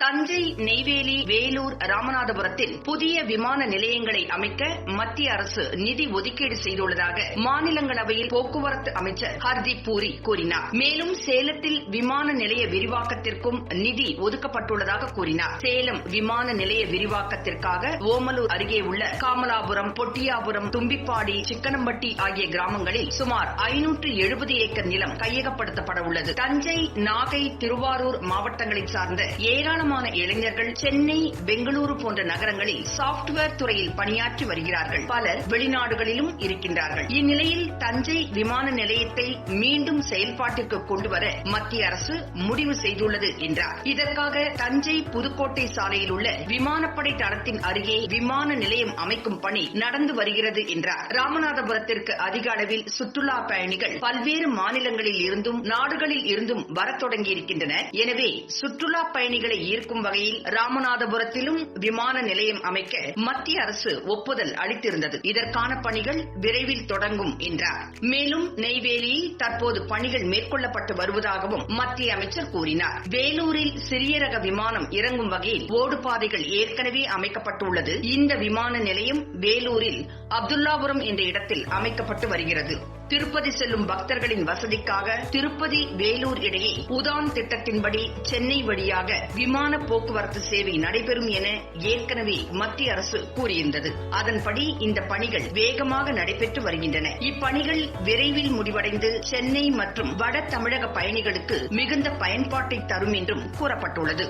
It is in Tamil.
தஞ்சை நெய்வேலி வேலூர் ராமநாதபுரத்தில் புதிய விமான நிலையங்களை அமைக்க மத்திய அரசு நிதி ஒதுக்கீடு செய்துள்ளதாக மாநிலங்களவையில் போக்குவரத்து அமைச்சர் ஹர்தீப் பூரி கூறினார். மேலும் சேலத்தில் விமான நிலைய விரிவாக்கத்திற்கும் நிதி ஒதுக்கப்பட்டுள்ளதாக கூறினார். சேலம் விமான நிலைய விரிவாக்கத்திற்காக ஓமலூர் அருகே உள்ள காமலாபுரம் பொட்டியாபுரம் தும்பிப்பாடி சிக்கனம்பட்டி ஆகிய கிராமங்களில் சுமார் ஐநூற்று எழுபது ஏக்கர் நிலம் கையகப்படுத்தப்பட உள்ளது. தஞ்சை நாகை திருவாரூர் மாவட்டங்களைச் சார்ந்த ஏராளமான இளைஞர்கள் சென்னை பெங்களூரு போன்ற நகரங்களில் சாப்ட்வேர் துறையில் பணியாற்றி வருகிறார்கள். பலர் வெளிநாடுகளிலும் இருக்கின்றார்கள். இந்நிலையில் தஞ்சை விமான நிலையத்தை மீண்டும் செயல்பாட்டிற்கு கொண்டுவர மத்திய அரசு முடிவு செய்துள்ளது என்றார். இதற்காக தஞ்சை புதுக்கோட்டை சாலையில் உள்ள விமானப்படை தளத்தின் அருகே விமான நிலையம் அமைக்கும் பணி நடந்து வருகிறது என்றார். ராமநாதபுரத்திற்கு அதிக அளவில் சுற்றுலா பயணிகள் பல்வேறு மாநிலங்களில் இருந்தும் நாடுகளில் இருந்தும் வரத் தொடங்கியிருக்கின்றனர். எனவே சுற்றுலா பயணிகளை ஈர்க்கும் வகையில் ராமநாதபுரத்திலும் விமான நிலையம் அமைக்க மத்திய அரசு ஒப்புதல் அளித்திருந்தது. இதற்கான பணிகள் விரைவில் தொடங்கும் என்றார். மேலும் நெய்வேலியில் தற்போது பணிகள் மேற்கொள்ளப்பட்டு வருவதாகவும் மத்திய அமைச்சர் கூறினார். வேலூரில் சிறிய ரக விமானம் இறங்கும் வகையில் ஓடுபாதைகள் ஏற்கனவே அமைக்கப்பட்டுள்ளது. இந்த விமான நிலையம் வேலூரில் அப்துல்லாபுரம் என்ற இடத்தில் அமைக்கப்பட்டு வருகிறது. திருப்பதி செல்லும் பக்தர்களின் வசதிக்காக திருப்பதி வேலூர் இடையே உதான் திட்டத்தின்படி சென்னை வழியாக விமான போக்குவரத்து சேவை நடைபெறும் என ஏற்கனவே மத்திய அரசு கூறியிருந்தது. அதன்படி இந்த பணிகள் வேகமாக நடைபெற்று வருகின்றன. இப்பணிகள் விரைவில் முடிவடைந்து சென்னை மற்றும் வட தமிழக பயணிகளுக்கு மிகுந்த பயன்பாட்டை தரும் என்றும் கூறப்பட்டுள்ளது.